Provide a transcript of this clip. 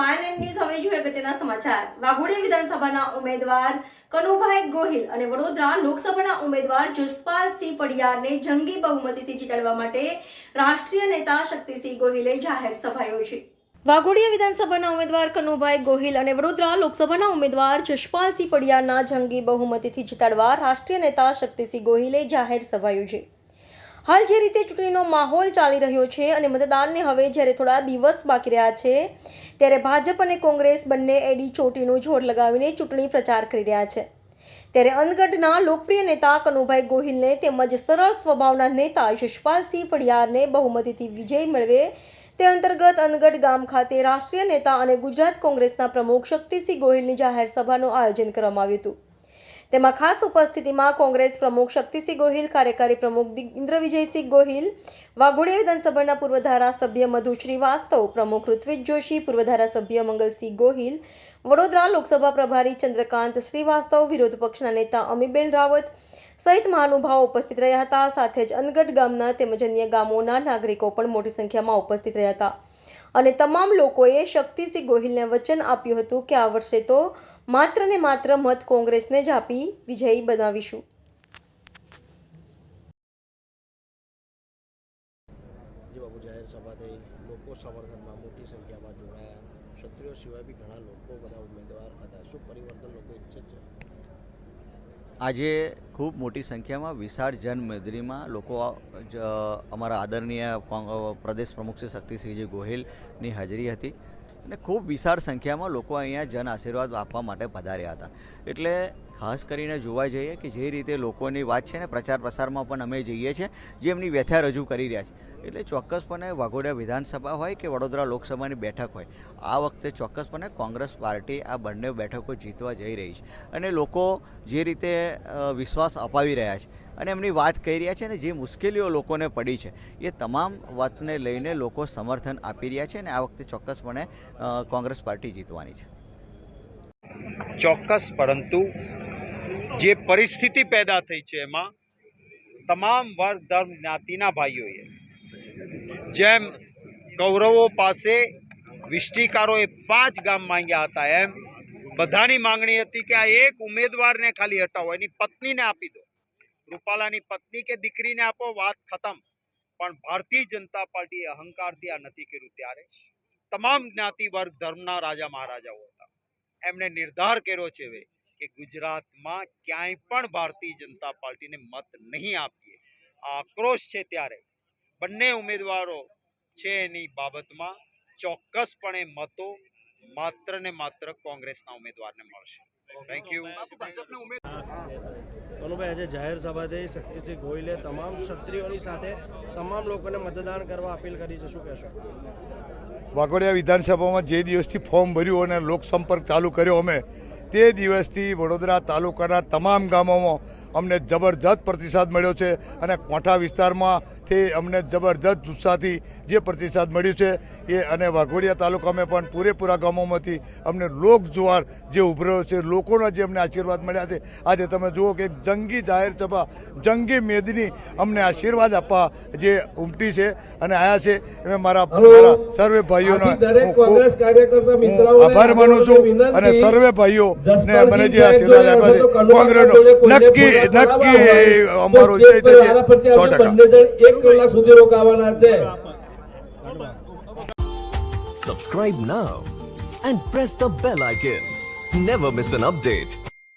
વાયન and news હવે જોઈએ સમાચાર. વાઘોડિયા વિધાનસભાના ઉમેદવાર કનુભાઈ ગોહિલ અને વડોદરા લોકસભાના ઉમેદવાર જસપાલસિંહ પડિયારને જંગી બહુમતીથી જીતાડવા માટે રાષ્ટ્રીય નેતા શક્તિસિંહ ગોહિલે જાહેર સભા યોજી. વાઘોડિયા વિધાનસભાના ઉમેદવાર કનુભાઈ ગોહિલ અને વડોદરા લોકસભાના ઉમેદવાર જશપાલસિંહ પડિયારના જંગી બહુમતીથી જીતાડવા રાષ્ટ્રીય નેતા શક્તિસિંહ ગોહિલે જાહેર સભા યોજી. હાલ જે રીતે ચૂંટણીનો માહોલ ચાલી રહ્યો છે અને મતદાનને હવે જ્યારે થોડા દિવસ બાકી રહ્યા છે, ત્યારે ભાજપ અને કોંગ્રેસ બંને એડી ચોટીનું જોર લગાવીને ચૂંટણી પ્રચાર કરી રહ્યા છે. ત્યારે અનગઢના લોકપ્રિય નેતા કનુભાઈ ગોહિલને તેમજ સરળ સ્વભાવના નેતા યશપાલસિંહ પડિયારને બહુમતીથી વિજય મેળવે, તે અંતર્ગત અનગઢ ગામ ખાતે રાષ્ટ્રીય નેતા અને ગુજરાત કોંગ્રેસના પ્રમુખ શક્તિસિંહ ગોહિલની જાહેર સભાનું આયોજન કરવામાં આવ્યું હતું. તેમાં ખાસ ઉપસ્થિતિમાં કોંગ્રેસ પ્રમુખ શક્તિસિંહ ગોહિલ, કાર્યકારી પ્રમુખ ઇન્દ્ર વિજયસિંહ ગોહિલ, વાઘોડિયા વિધાનસભાના પૂર્વ ધારાસભ્ય મધુ શ્રીવાસ્તવ, પ્રમુખ ઋત્વિજ જોશી, પૂર્વ ધારાસભ્ય મંગલસિંહ ગોહિલ, વડોદરા લોકસભા પ્રભારી ચંદ્રકાંત શ્રીવાસ્તવ, વિરોધ પક્ષના નેતા અમીબેન રાવત સહિત મહાનુભાવો ઉપસ્થિત રહ્યા હતા. સાથે જ અનગઢ ગામના તેમજ અન્ય ગામોના નાગરિકો પણ મોટી સંખ્યામાં ઉપસ્થિત રહ્યા હતા. અને તમામ લોકોએ શક્તિસિંહ ગોહિલને વચન આપ્યું હતું કે આ વર્ષે તો માત્ર ને માત્ર મત કોંગ્રેસને જ આપી વિજયી બનાવીશું. સમર્થનમાં મોટી સંખ્યામાં જોડાયા. ક્ષત્રિયો સિવાય બી ઘણા લોકો બધા ઉમેદવાર હતા. શું પરિવર્તન લોકો ઈચ્છે છે? આજે ખૂબ મોટી સંખ્યામાં વિશાળ જનમેદરીમાં લોકો અમારા આદરણીય પ્રદેશ પ્રમુખ શ્રી શક્તિસિંહજી ગોહિલની હાજરી હતી. અને ખૂબ વિશાળ સંખ્યામાં લોકો અહીંયા જન આશીર્વાદ આપવા માટે પધાર્યા હતા. એટલે ખાસ કરીને જોવા જઈએ કે જે રીતે લોકોની વાત છે ને પ્રચાર પ્રસારમાં પણ અમે જઈએ છીએ, જે એમની વ્યથા રજૂ કરી રહ્યા છે. એટલે ચોક્કસપણે વાઘોડિયા વિધાનસભા હોય કે વડોદરા લોકસભાની બેઠક હોય, આ વખતે ચોક્કસપણે કોંગ્રેસ પાર્ટી આ બંને બેઠકો જીતવા જઈ રહી છે. અને લોકો જે રીતે વિશ્વાસ અપાવી રહ્યા છે અને એમની વાત કહી રહ્યા છે ને જે મુશ્કેલીઓ લોકોને પડી છે, એ તમામ વાતને લઈને લોકો સમર્થન આપી રહ્યા છે અને આ વખતે ચોક્કસપણે કોંગ્રેસ પાર્ટી જીતવાની છે. ચોક્કસ, પરંતુ જે પરિસ્થિતિ પેદા થઈ છે એમાં તમામ વર્ગ ધર્મ જ્ઞાતિના ભાઈઓએ જેમ કૌરવો પાસે વિષ્ટિકારોએ પાંચ ગામ માંગ્યા હતા, એમ બધાની માંગણી હતી કે આ એક ઉમેદવારને ખાલી હટાવો, એની પત્નીને આપી દો. રૂપાલાની પત્ની કે દીકરીને આપો વાત ખતમ. પણ ભારતીય જનતા પાર્ટીએ અહંકારથી આ નથી કર્યું ત્યારે. તમામ જ્ઞાતિ વર્ગ ધર્મના રાજા મહારાજાઓ હતા. એમણે નિર્ધાર કર્યો છે હવે કે ગુજરાતમાં ક્યાંય પણ ભારતીય જનતા પાર્ટીને મત નહીં આપીએ. આ આક્રોશ છે ત્યારે. બંને ઉમેદવારો છે એની બાબતમાં ચોક્કસપણે મતો માત્ર ને માત્ર કોંગ્રેસના ઉમેદવારને મળશે. થેન્ક યુ કનુભાઈ આજે જાહેર સભા થઈ શક્તિસિંહ ગોહિલે તમામ ક્ષત્રિયોની સાથે તમામ લોકોને મતદાન કરવા અપીલ કરી છે. શું કહેશો? વાઘોડિયા વિધાનસભામાં જે દિવસથી ફોર્મ ભર્યું અને લોકસંપર્ક ચાલુ કર્યો અમે, તે દિવસથી વડોદરા તાલુકાના તમામ ગામોમાં અમને જબરજસ્ત પ્રતિસાદ મળ્યો છે અને કોઠા વિસ્તારમાંથી અમને જબરજસ્ત ઉત્સાહથી જે પ્રતિસાદ મળ્યું છે એ અને વાઘોડિયા તાલુકામાં પણ પૂરેપૂરા ગામોમાંથી અમને લોક જુવાર જે ઉભર્યો છે લોકોના જે અમને આશીર્વાદ મળ્યા છે. આજે તમે જુઓ કે જંગી જાહેર સભા જંગી મેદની અમને આશીર્વાદ આપવા જે ઉમટી છે અને આયા છે. એ મારા મારા સર્વે ભાઈઓનો આભાર માનું છું અને સર્વે ભાઈઓ ને મને જે આશીર્વાદ આપ્યા છે. કોંગ્રેસનો નક્કી નક્કી અમારો જય થશે. સો ટકા. એક કલાક સુધી રોકાવાના છે Subscribe now and press the bell icon. Never miss an update.